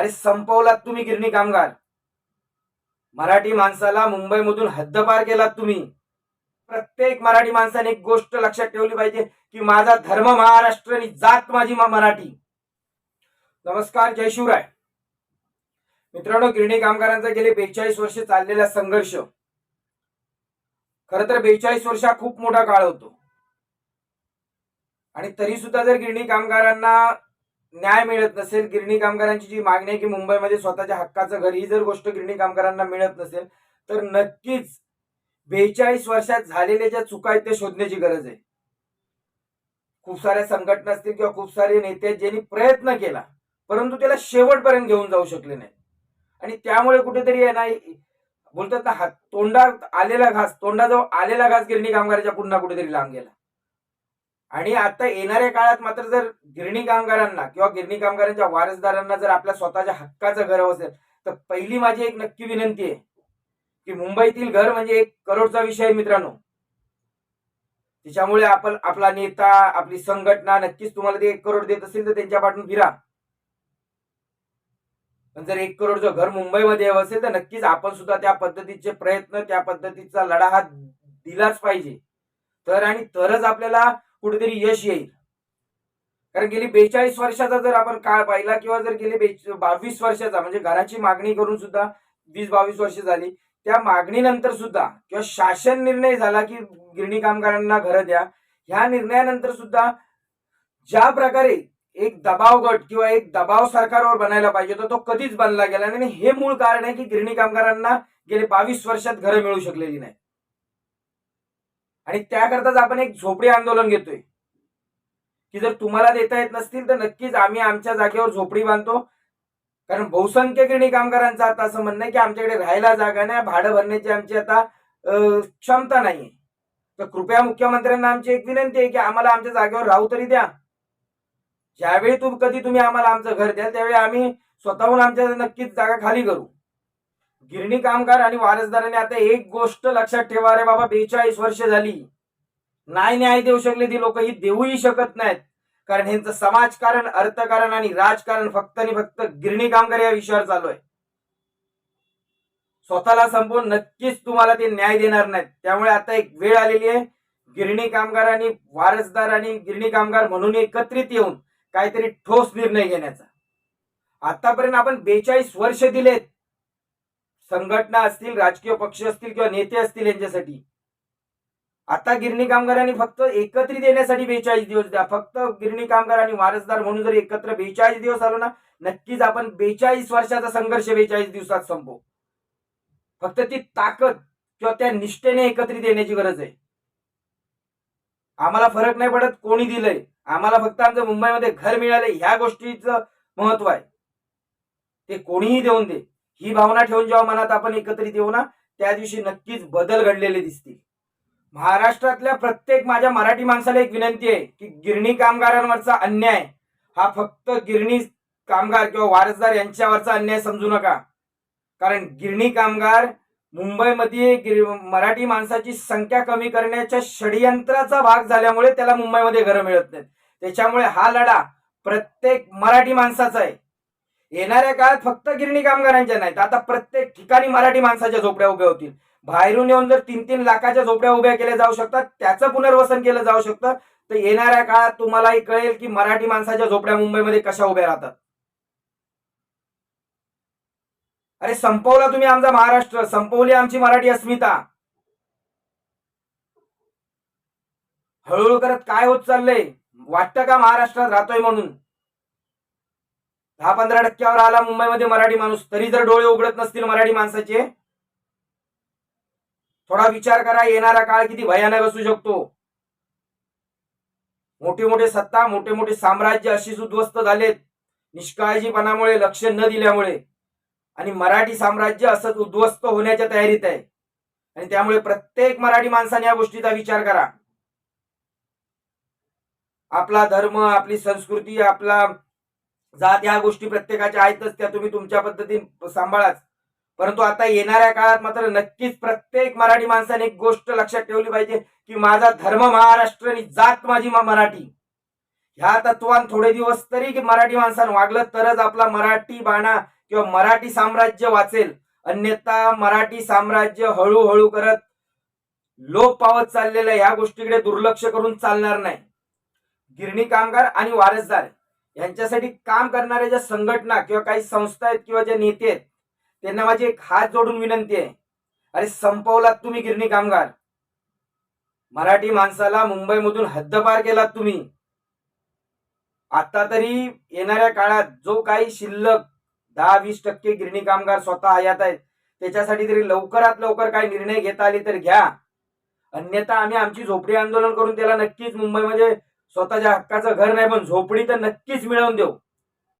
अरे संपवलात तुम्ही गिरणी कामगार. मराठी माणसाला मुंबईमधून हद्दपार केलात तुम्ही. प्रत्येक मराठी माणसाने एक गोष्ट लक्षात ठेवली पाहिजे की माझा धर्म महाराष्ट्र आणि जात माझी मा- मराठी. नमस्कार जय शिवराय. मित्रांनो गिरणी कामगारांचा गेले बेचाळीस वर्ष चाललेला संघर्ष. खर तर बेचाळीस वर्ष हा खूप मोठा काळ होतो. आणि तरी सुद्धा जर गिरणी कामगारांना न्याय मिळत नसेल गिरणी कामगारांची जी मागणी आहे की मुंबईमध्ये स्वतःच्या हक्काचं घर ही जर गोष्ट गिरणी कामगारांना मिळत नसेल तर नक्कीच बेचाळीस वर्षात झालेल्या ज्या चुका आहेत त्या शोधण्याची गरज आहे. खूप साऱ्या संघटना असतील किंवा खूप सारे नेते आहेत ज्यांनी प्रयत्न केला परंतु त्याला शेवटपर्यंत घेऊन जाऊ शकले नाही आणि त्यामुळे कुठेतरी आहे ना बोलतात ना हात तोंडात आलेला घास तोंडाजवळ आलेला घास गिरणी कामगाराच्या पुन्हा कुठेतरी लांब गेला. आणि आता येणाऱ्या काळात मात्र जर गिरणी कामगारांना किंवा गिरणी कामगारांच्या वारसदारांना जर आपल्या स्वतःच्या हक्काचं घर असेल तर पहिली माझी एक नक्की विनंती आहे की मुंबईतील घर म्हणजे एक करोडचा विषय आहे मित्रांनो. त्याच्यामुळे आपण आपला नेता आपली संघटना नक्कीच तुम्हाला ते एक करोड देत असेल तर त्यांच्या पाठून फिरा पण जर एक करोडचं घर मुंबईमध्ये हवं असेल तर नक्कीच आपण सुद्धा त्या पद्धतीचे प्रयत्न त्या पद्धतीचा लढा हा दिलाच पाहिजे. तर आणि तरच आपल्याला कुठेतरी यश येईल. कारण गेली बेचाळीस वर्षाचा जर आपण काळ पाहिला किंवा जर गेले बावीस वर्षाचा म्हणजे घराची मागणी करून सुद्धा वीस बावीस वर्ष झाली त्या मागणीनंतर सुद्धा किंवा शासन निर्णय झाला की गिरणी कामगारांना घरं द्या ह्या निर्णयानंतर सुद्धा ज्या प्रकारे एक दबाव गट किंवा एक दबाव सरकारवर बनायला पाहिजे होता तो कधीच बनला गेला नाही. आणि हे मूळ कारण आहे की गिरणी कामगारांना गेले बावीस वर्षात घरं मिळू शकलेली नाही आणि त्याकरताच आपण एक झोपडी आंदोलन घेतोय. की जर तुम्हाला देता येत नसतील तर नक्कीच आम्ही आमच्या जागेवर झोपडी बांधतो. कारण बहुसंख्य गिरणी कामगारांचं आता असं म्हणणं आहे की आमच्याकडे राहायला जागा नाही भाडं भरण्याची आमची आता क्षमता नाहीये. तर कृपया मुख्यमंत्र्यांना आमची एक विनंती आहे की आम्हाला आमच्या जागेवर राहू तरी द्या. ज्यावेळी तुम कधी तुम्ही आम्हाला आमचं घर द्याल त्यावेळी आम्ही स्वतःहून आमच्या नक्कीच जागा खाली करू. गिरणी कामगार आणि वारसदारांनी आता एक गोष्ट लक्षात ठेवा रे बाबा बेचाळीस वर्ष झाली. नाही न्याय देऊ शकले ती लोक ही देऊही शकत नाहीत. कारण ह्यांचं समाजकारण अर्थकारण आणि राजकारण फक्त आणि फक्त गिरणी कामगार या विषयावर चालू आहे. स्वतःला संपवून नक्कीच तुम्हाला ते न्याय देणार नाहीत. त्यामुळे आता एक वेळ आलेली आहे. गिरणी कामगार आणि वारसदार आणि गिरणी कामगार म्हणून एकत्रित येऊन काहीतरी ठोस निर्णय घेण्याचा. आतापर्यंत आपण बेचाळीस वर्ष दिलेत. संघटना असतील राजकीय पक्ष असतील किंवा नेते असतील यांच्यासाठी. आता गिरणी कामगारांनी फक्त एकत्रित येण्यासाठी बेचाळीस दिवस द्या. फक्त गिरणी कामगार आणि वारसदार म्हणून जर एकत्र बेचाळीस दिवस आलो ना नक्कीच आपण बेचाळीस वर्षाचा संघर्ष बेचाळीस दिवसात संपवू. फक्त ती ताकद किंवा त्या निष्ठेने एकत्रित येण्याची गरज आहे. आम्हाला फरक नाही पडत कोणी दिलंय. आम्हाला फक्त आमचं मुंबईमध्ये घर मिळालंय ह्या गोष्टीचं महत्त्व आहे. ते कोणीही देऊन दे. ही भावना ठेवून जेव्हा मनात आपण एकत्रित येऊ ना त्या दिवशी नक्कीच बदल घडलेले दिसतील. महाराष्ट्रातल्या प्रत्येक माझ्या मराठी माणसाला एक विनंती आहे की गिरणी कामगारांवरचा अन्याय हा फक्त गिरणी कामगार किंवा वारसदार यांच्यावरचा अन्याय समजू नका. कारण गिरणी कामगार मुंबईमध्ये गिर- मराठी माणसाची संख्या कमी करण्याच्या षडयंत्राचा भाग झाल्यामुळे त्याला मुंबईमध्ये घरं मिळत नाहीत. त्याच्यामुळे हा लढा प्रत्येक मराठी माणसाचा आहे. येणाऱ्या काळात फक्त गिरणी कामगारांच्या नाहीत. आता प्रत्येक ठिकाणी मराठी माणसाच्या झोपड्या उभ्या होतील. बाहेरून येऊन जर तीन तीन लाखाच्या झोपड्या उभ्या केल्या जाऊ शकतात त्याचं पुनर्वसन केलं जाऊ शकतं तर येणाऱ्या काळात तुम्हालाही कळेल की मराठी माणसाच्या झोपड्या मुंबईमध्ये कशा उभ्या राहतात. अरे संपवला तुम्ही आमचा महाराष्ट्र. संपवली आमची मराठी अस्मिता. हळूहळू करत काय होत चाललंय? वाटतं का महाराष्ट्रात राहतोय म्हणून? दहा पंधरा टक्क्यावर आला मुंबईमध्ये मराठी माणूस तरी जर डोळे उघडत नसतील मराठी माणसाचे थोडा विचार करा येणारा काळ किती भयानक असू शकतो. मोठे मोठे सत्ता मोठे मोठे साम्राज्य अशीच उद्ध्वस्त झालेत. निष्काळजीपणामुळे लक्ष न दिल्यामुळे. आणि मराठी साम्राज्य असंच उद्ध्वस्त होण्याच्या तयारीत आहे. आणि त्यामुळे प्रत्येक मराठी माणसाने या गोष्टीचा विचार करा. आपला धर्म आपली संस्कृती आपला जात या गोष्टी प्रत्येकाच्या आहेतच त्या तुम्ही तुमच्या पद्धतीने सांभाळाच. परंतु आता येणाऱ्या काळात मात्र नक्कीच प्रत्येक मराठी माणसाने एक गोष्ट लक्षात ठेवली पाहिजे की माझा धर्म महाराष्ट्र आणि जात माझी मा- मराठी. ह्या तत्वान थोडे दिवस तरी की मराठी माणसानं वागलं तरच आपला मराठी बाणा किंवा मराठी साम्राज्य वाचेल. अन्यथा मराठी साम्राज्य हळूहळू करत लोप पावत चाललेलं ह्या गोष्टीकडे दुर्लक्ष करून चालणार नाही. गिरणी कामगार आणि वारसदार. यांच्यासाठी काम करणाऱ्या ज्या संघटना किंवा काही संस्था आहेत किंवा जे नेते आहेत त्यांना माझी एक हात जोडून विनंती आहे. अरे संपवलात तुम्ही गिरणी कामगार. मराठी माणसाला मुंबईमधून हद्दपार केलात तुम्ही. आता तरी येणाऱ्या काळात जो काही शिल्लक दहा वीस टक्के गिरणी कामगार स्वतः हयात आहेत त्याच्यासाठी तरी लवकरात लवकर काही निर्णय घेता आले तर घ्या. अन्यथा आम्ही आमची झोपडी आंदोलन करून त्याला नक्कीच मुंबईमध्ये स्वतःच्या हक्काचं घर नाही पण झोपडी तर नक्कीच मिळवून देऊ.